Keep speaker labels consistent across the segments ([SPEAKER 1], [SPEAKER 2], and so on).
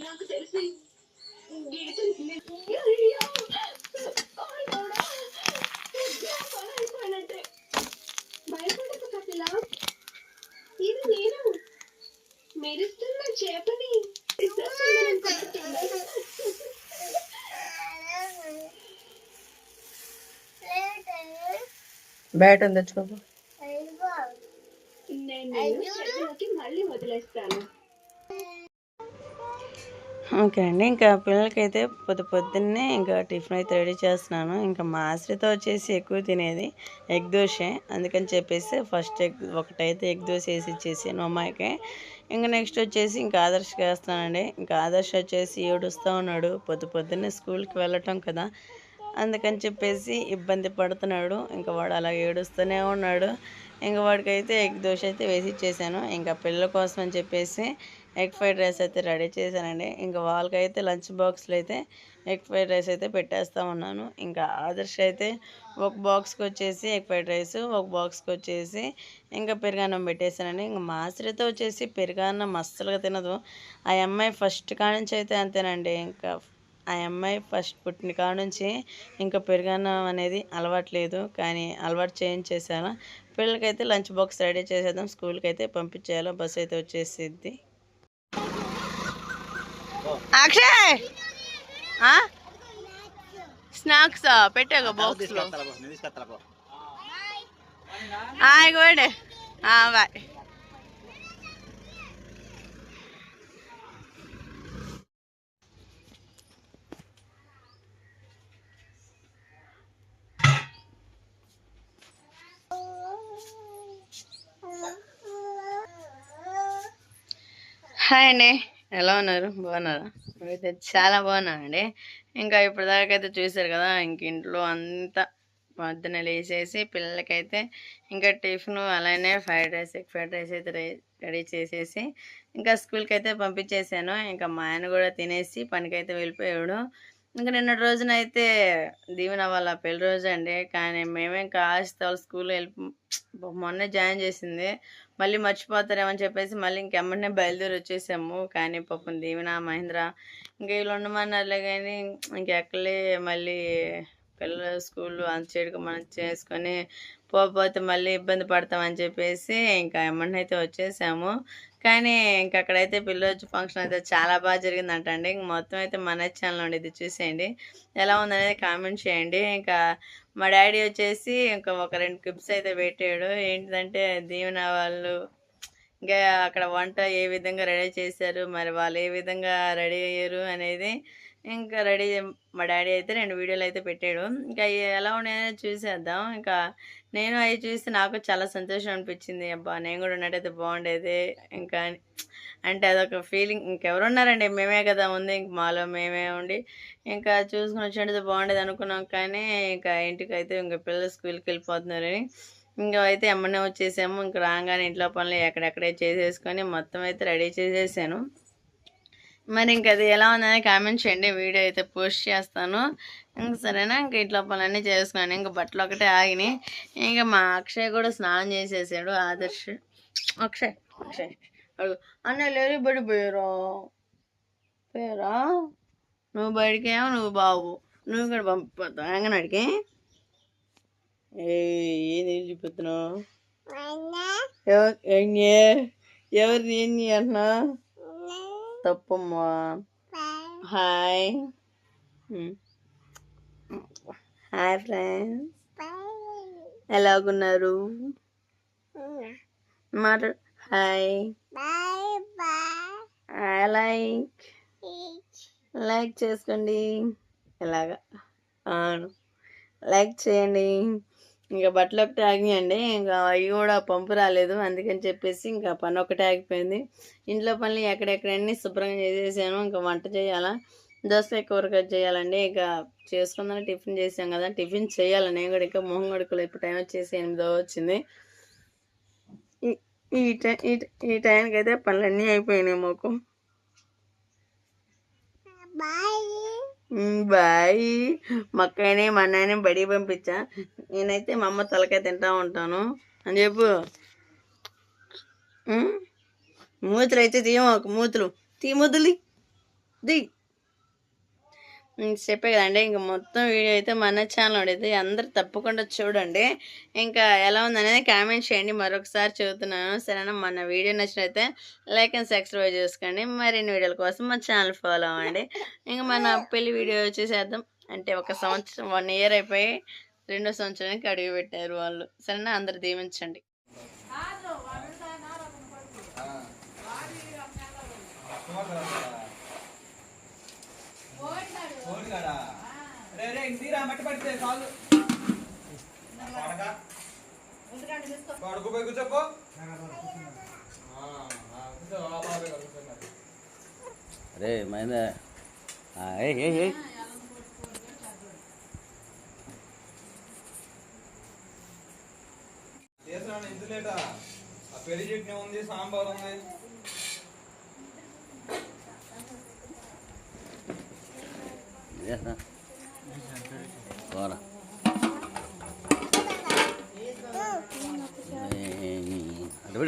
[SPEAKER 1] నాకు తెలిసి. భయపడకు కపిలా ఇది నేను మెరుస్తున్న చేపని.
[SPEAKER 2] బ్యాట్ ఉంది ఓకే అండి ఇంకా పిల్లలకైతే పొద్దు పొద్దున్నే ఇంకా టిఫిన్ అయితే రెడీ చేస్తున్నాను. ఇంకా మా ఆశ్రితో వచ్చేసి ఎక్కువ తినేది ఎగ్ దోశ. అందుకని చెప్పేసి ఫస్ట్ ఎగ్ ఒకటైతే ఎగ్ దోశ వేసి ఇచ్చేసాను అమ్మాయికి. ఇంకా నెక్స్ట్ వచ్చేసి ఇంకా ఆదర్శ వేస్తానండి ఇంకా ఆదర్శ వచ్చేసి ఏడుస్తూ ఉన్నాడు. పొద్దు పొద్దున్నే స్కూల్కి వెళ్ళటం కదా. అందుకని చెప్పేసి ఇబ్బంది పడుతున్నాడు. ఇంకా వాడు అలా ఏడుస్తూనే ఉన్నాడు. ఇంకా వాడికైతే ఎగ్ దోశ అయితే వేసి ఇచ్చేసాను. ఇంకా పిల్లల కోసం అని చెప్పేసి ఎగ్ ఫ్రైడ్ రైస్ అయితే రెడీ చేశానండి. ఇంకా వాళ్ళకైతే లంచ్ బాక్స్లో అయితే ఎగ్ ఫ్రైడ్ రైస్ అయితే పెట్టేస్తా ఉన్నాను. ఇంకా ఆదర్శ అయితే ఒక బాక్స్కి వచ్చేసి ఎగ్ ఫ్రైడ్ రైస్ ఒక బాక్స్కి వచ్చేసి ఇంకా పెరుగన్నం పెట్టేశానండి. ఇంకా మా వచ్చేసి పెరుగన్నం అస్సలుగా తినదు. ఆ అమ్మాయి ఫస్ట్ కాడ నుంచి అయితే అంతేనండి. ఇంకా ఆ అమ్మాయి ఫస్ట్ పుట్టిన కాడ నుంచి ఇంకా పెరుగన్నం అనేది అలవాట్లేదు. కానీ అలవాటు చేయించేసాను పిల్లలకైతే లంచ్ బాక్స్ రెడీ చేసేద్దాం. స్కూల్కి అయితే పంపించేయాలి. బస్ అయితే వచ్చేసిద్ది. అక్షయ్! స్నాక్స్? పెట్టాక బాక్స్ బాయ్. హాయ్ అండి. ఎలా ఉన్నారు? బాగున్నారా? అయితే చాలా బాగున్నానండి ఇంకా ఇప్పటిదాకా అయితే చూసారు కదా ఇంక ఇంట్లో అంతా పొద్దున లేచేసి పిల్లలకైతే ఇంకా టిఫిన్ అలానే fried rice egg fried rice అయితే రెడీ చేసేసి ఇంకా స్కూల్కి అయితే పంపించేసాను. ఇంకా మా ఆయన కూడా తినేసి పనికైతే వెళ్ళిపోయాడు. ఇంకా నిన్న రోజున అయితే దీవెన వాళ్ళ పెళ్ళి రోజు అండి కానీ మేమే కాస్త వాళ్ళ స్కూల్ వెళ్ళి మొన్న జాయిన్ చేసింది. మళ్ళీ మర్చిపోతారేమని చెప్పేసి మళ్ళీ ఇంకెమ్మటనే బయలుదేరి వచ్చేసాము. కానీ పాపం దీవెన మహేంద్ర ఇంకా వీళ్ళు ఉండమన్నారులే కానీ ఇంకెక్కలే మళ్ళీ పిల్లల స్కూల్ అంత చేయడం మనం చేసుకొని పోకపోతే మళ్ళీ ఇబ్బంది పడతామని చెప్పేసి ఇంకా ఎమ్మటనే అయితే వచ్చేసాము. కానీ ఇంక అక్కడైతే పిల్లొచ్చి ఫంక్షన్ అయితే చాలా బాగా జరిగిందంటండి. ఇంక మొత్తం అయితే మన ఛానల్ ఉండి ఇది చూసేయండి. ఎలా ఉందనేది కామెంట్ చేయండి. ఇంకా మా డాడీ వచ్చేసి ఇంకా ఒక రెండు క్లిప్స్ అయితే పెట్టాడు. ఏంటిదంటే దీవెన వాళ్ళు ఇంకా అక్కడ వంట ఏ విధంగా రెడీ చేశారు మరి వాళ్ళు ఏ విధంగా రెడీ అయ్యారు అనేది ఇంకా రెడీ మా డాడీ అయితే రెండు వీడియోలు అయితే పెట్టాడు. ఇంకా ఎలా ఉన్నాయో చూసేద్దాం. ఇంకా నేను అవి చూసి నాకు చాలా సంతోషం అనిపించింది. అబ్బా నేను కూడా ఉన్నట్టయితే బాగుండేది. ఇంకా అంటే అదొక ఫీలింగ్ ఇంకెవరున్నారండి మేమే కదా ఉంది ఇంక మాలో మేమే ఉండి ఇంకా చూసుకుని వచ్చేటది బాగుండేది అనుకున్నాం. కానీ ఇంకా ఇంటికి అయితే ఇంకా పిల్లలు స్కూల్కి వెళ్ళిపోతున్నారని ఇంకా అయితే ఎమ్మనే వచ్చేసాము. ఇంకా రాగానే ఇంట్లో పనులు ఎక్కడెక్కడే చేసేసుకొని మొత్తం అయితే రెడీ చేసేసాను. మరి ఇంక అది ఎలా ఉందని కామెంట్ చేయండి. వీడియో అయితే పోస్ట్ చేస్తాను. ఇంక సరేనా? ఇంక ఇంట్లో పనులన్నీ చేసుకున్నాను. ఇంకా బట్టలు ఒకటే ఆగినాయి. ఇంకా మా అక్షయ్ కూడా స్నానం చేసేసాడు ఆదర్శ్. అక్షయ్ అక్షయ్ అడుగు. అన్న లేరు బడి పోయారు? పోయారా? నువ్వు బయటికి ఏమో నువ్వు బాబు నువ్వు కూడా పంపిపోతావు? అంగనాడికి ఏ ఏది చూపిస్తున్నావు? ఎవరు ఎవరు ఏంటి అంటున్నా తప్పమ్మా హాయ్ హాయ్ ఫ్రెండ్స్ ఎలాగున్నారు మాట హాయ్ ఐ లైక్ లైక్ చేసుకోండి. ఎలాగా అవును. లైక్ చేయండి. ఇంకా బట్టలు ఒకటి అండి ఇంకా అవి కూడా పంపు రాలేదు. అందుకని చెప్పేసి ఇంకా పని ఒకటే ఆగిపోయింది. ఇంట్లో పనులు ఎక్కడెక్కడన్నీ శుభ్రంగా చేసేసాను. ఇంకా వంట చేయాలా? దోసకాయ కూరగాయ చేయాలండి. ఇక చేసుకుందని టిఫిన్ చేసాం కదా. టిఫిన్ చేయాలి? నేను కూడా ఇంకా మొహం గడుకులు ఇప్పుడు టైం వచ్చేసి ఎనిమిదో వచ్చింది. ఈ- ఈ టైం ఈ ఈ టైంకి అయితే పనులన్నీ అయిపోయినాయి మాకు. బాయ్. బాయ్. మా అక్కని మా అన్నయ్యని బడి పంపించా. నేనైతే మా అమ్మ తలకాయ తింటా ఉంటాను. అని చెప్పు. మూతులు అయితే తీయమాకు మూతులు. తీ మూతులు దీ చెప్పే కదండి ఇంకా మొత్తం వీడియో అయితే మన ఛానల్ ఉండేది అందరు తప్పకుండా చూడండి. ఇంకా ఎలా ఉందనేది కామెంట్ చేయండి. మరొకసారి చెబుతున్నాను. సరేనా? మన వీడియో నచ్చినైతే లైక్ అండ్ సబ్స్క్రైబ్ చేసుకోండి. మరిన్ని వీడియోల కోసం మా ఛానల్ ఫాలో అవ్వండి. ఇంకా మన పెళ్ళి వీడియో వచ్చేసేద్దాం. అంటే ఒక సంవత్సరం వన్ ఇయర్ అయిపోయి రెండో సంవత్సరానికి అడుగు పెట్టారు వాళ్ళు. సరేనా? అందరు దీవించండి.
[SPEAKER 3] రే రే ఇంటిరా మట్టి పడితే చాలు. పడుకు. పోయి
[SPEAKER 4] అరే మైందా ఏ ఏ ఏ.
[SPEAKER 3] చేసాను ఇందులేట ఆ ఉంది సాంబార్ ఉంది.
[SPEAKER 4] చేస్తా పోరా అటు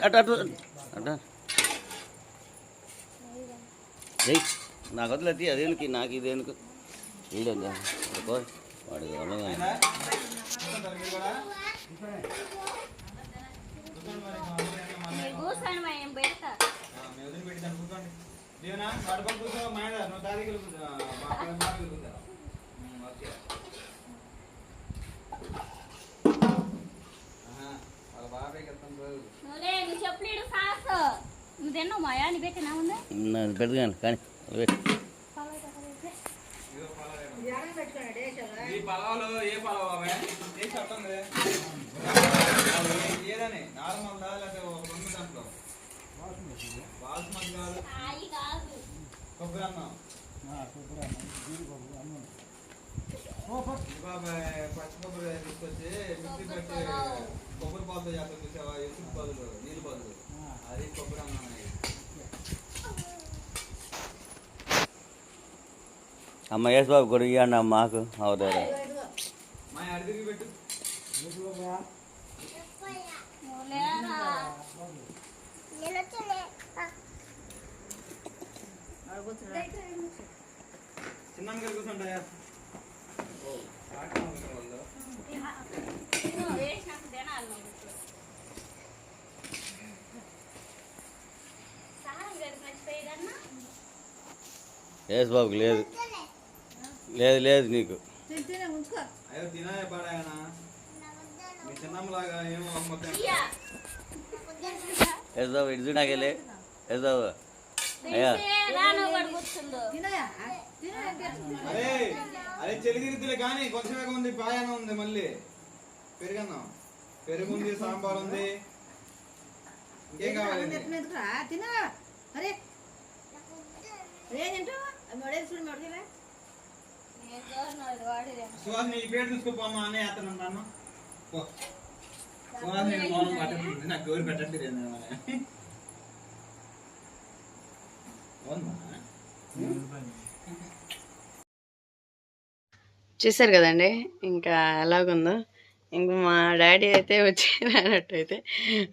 [SPEAKER 4] అటు అటు అటు ఏయ్ నాకు వదిలేదు అదేనుకి నాకు ఇదేనుకు. వీడు వాడు ఎవరో కానీ.
[SPEAKER 3] అయినా? కూర్చుంటారా మీరు కూడా? కూర్చోండి మరి, మా అమ్మ ఆ, మీ వదిన పెట్టి దాన్ని కూర్చోండి దీవెనా కడుపు కూర్చో మైండ్ నువ్వు తారీఖులు కూర్చో మా పిల్లలు మా పిల్లలు కూర్చో ఉమ్, ఓకే ఆహా, వాళ్ళ బాబాయ్ కట్టం రోజు
[SPEAKER 5] నువ్వు చెప్పలేడు సాస్ నువ్వు తిన్నావు మాయా నీ పెట్టినా ఉంది
[SPEAKER 4] నన్ను పెడతాను కానీ
[SPEAKER 3] ఈ పలావులో ఏ పలావ్ అవే ఏ చెప్పండి ఏదని? నార్మల్ దా లేకపోతే ఒక రెండు దాంట్లో? బాస్మతి కాదు. పచ్చి కొబ్బరి తీసుకొచ్చి మిక్సీ పెట్టి కొబ్బరి పాలతో చేస్తాం చూసావా? ఎసుకు బదులు నీళ్ళు బదులు అది కొబ్బరి అన్నం అనేది.
[SPEAKER 4] అమ్మ యేసు బాబు కూడా ఇవ్వండి అమ్మ మాకు అవుతారు
[SPEAKER 3] మా అడిగి పెట్టు.
[SPEAKER 5] లేరా
[SPEAKER 3] చిన్న కూర్చుంటాయా ఓ ఆటలు ఆడుకునే వాళ్ళు.
[SPEAKER 5] నువ్వు వేసినాక తినాలి నువ్వు ఇప్పుడు. సారం
[SPEAKER 4] యేసు బాబుకి లేదు. లేదు లేదు నీకు.
[SPEAKER 3] అయ్యో తినాయ పాడాయనా? మీ చిన్నమ్మలాగా ఏమో అమ్మతాను
[SPEAKER 5] ఇయ్యా.
[SPEAKER 4] యేసు బాబు ఇటు చూడాకెళ్ళి యేసు బాబు. అయ్యా.
[SPEAKER 3] అరే అరే చెలిగిరిద్దులే కానీ కొంచెమే ఉంది పాయానం ఉంది మళ్ళీ. పెరుగన్నం. పెరుగు ఉంది సాంబార్ ఉంది. ఇంకేం కావాలి?
[SPEAKER 5] నేను చూడను వాడిదే.
[SPEAKER 3] సుహాస్ నీ పేరు తీసుకుపోమ్మా అనే అతను అన్న సుహాస్ నేను మౌనం పట్టట్లేదు నాకు ఎవరు పెట్టట్లేదు ఏంది అవునా
[SPEAKER 2] చూసారు కదండి. ఇంకా ఎలాగుందో. ఇంక మా డాడీ అయితే వచ్చి అయితే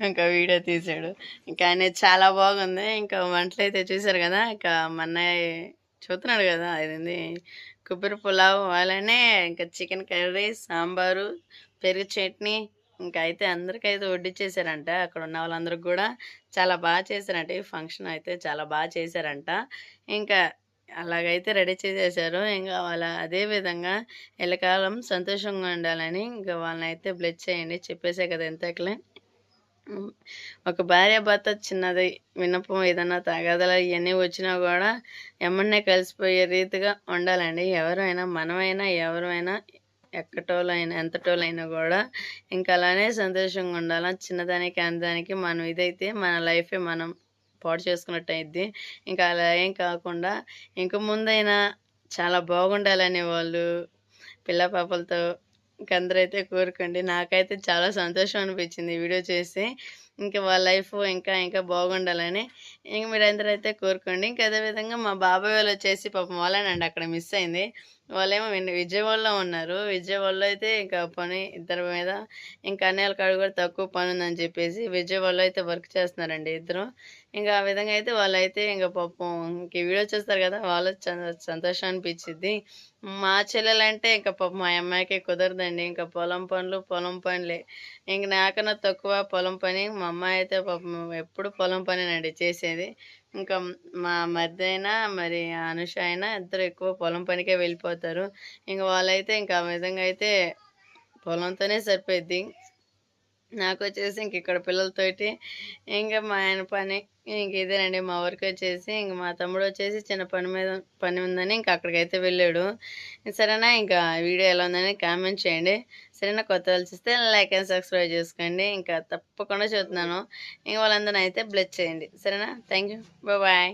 [SPEAKER 2] ఇంకా వీడియో తీసాడు ఇంకా ఆయన చాలా బాగుంది. ఇంకా వంటలు అయితే చూసారు కదా. ఇంకా మా అన్నయ్య చూస్తున్నాడు కదా. అదేంది? కొబ్బరి పులావ్ అలానే ఇంకా చికెన్ కర్రీ సాంబారు పెరుగు చట్నీ. ఇంకా అయితే అందరికైతే వడ్డిచ్చేసారంట అక్కడ ఉన్న వాళ్ళందరికి కూడా చాలా బాగా చేశారంట. ఈ ఫంక్షన్ అయితే చాలా బాగా చేశారంట. ఇంకా అలాగైతే రెడీ చేసేసారు. ఇంకా వాళ్ళ అదే విధంగా ఎల్లకాలం సంతోషంగా ఉండాలని ఇంకా వాళ్ళని అయితే బ్లెస్ చేయండి. చెప్పేసే కదా ఎంతకలే ఒక భార్య భర్త చిన్నది విన్నపం ఏదన్నా తగాదలు ఇవన్నీ వచ్చినా కూడా ఎమ్మన్నే కలిసిపోయే రీతిగా ఉండాలండి. ఎవరైనా మనమైనా ఎవరైనా ఎక్కటోళ్ళైనా ఎంతటోళ్ళైనా కూడా ఇంకా అలానే సంతోషంగా ఉండాలి. చిన్నదానికి అందానికి మనం ఇదైతే మన లైఫే మనం పాడు చేసుకున్నట్టు అయింది ఇంకా అలా ఏం కాకుండా ఇంక ముందైనా చాలా బాగుండాలనే వాళ్ళు పిల్ల పాపలతో ఇంక అందరైతే కోరుకోండి. నాకైతే చాలా సంతోషం అనిపించింది ఈ వీడియో చేసి. ఇంకా వాళ్ళ లైఫ్ ఇంకా ఇంకా బాగుండాలని ఇంక మీరందరూ అయితే కోరుకోండి. ఇంకా అదేవిధంగా మా బాబాయ్ వాళ్ళు వచ్చేసి పాపం వాళ్ళనండి అక్కడ మిస్ అయింది. వాళ్ళేమో విన్- విజయవాడలో ఉన్నారు. విజయవాడలో అయితే ఇంకా పని ఇద్దరి మీద ఇంకా అన్నయ్యల కాడ కూడా తక్కువ పని ఉందని చెప్పేసి విజయవాడలో అయితే వర్క్ చేస్తున్నారండి ఇద్దరు. ఇంకా ఆ విధంగా అయితే వాళ్ళైతే ఇంకా పాపం ఇంక వీడియో చూస్తారు కదా వాళ్ళు సంతోషం అనిపించింది మా చెల్లెలంటే ఇంకా పాపం మా అమ్మాయికి కుదరదండి. ఇంకా పొలం పనులు పొలం పనులే. ఇంక నాకన్నా తక్కువ పొలం పని మా అమ్మాయి అయితే పాపం ఎప్పుడు పొలం పనేనండి చేసేది. ఇంకా మా మధ్య అయినా మరి అనుష అయినా ఇద్దరు ఎక్కువ పొలం పనికే వెళ్ళిపోతారు. ఇంకా వాళ్ళైతే ఇంకా ఆ విధంగా అయితే పొలంతోనే సరిపోద్ది నాకు వచ్చేసి ఇంక ఇక్కడ పిల్లలతోటి ఇంకా మా ఆయన పని ఇంక ఇదేనండి మా వర్క్ వచ్చేసి ఇంక మా తమ్ముడు వచ్చేసి చిన్న పని మీద పని ఉందని ఇంకా అక్కడికైతే వెళ్ళాడు. సరేనా? ఇంకా వీడియో ఎలా ఉందని కామెంట్ చేయండి. సరేనా? కొత్త వాళ్ళు చూస్తే లైక్ అండ్ సబ్స్క్రైబ్ చేసుకోండి. ఇంకా తప్పకుండా చూస్తున్నాను. ఇంక వాళ్ళందరినీ అయితే బ్లెస్ చేయండి. సరేనా? Thank you bye.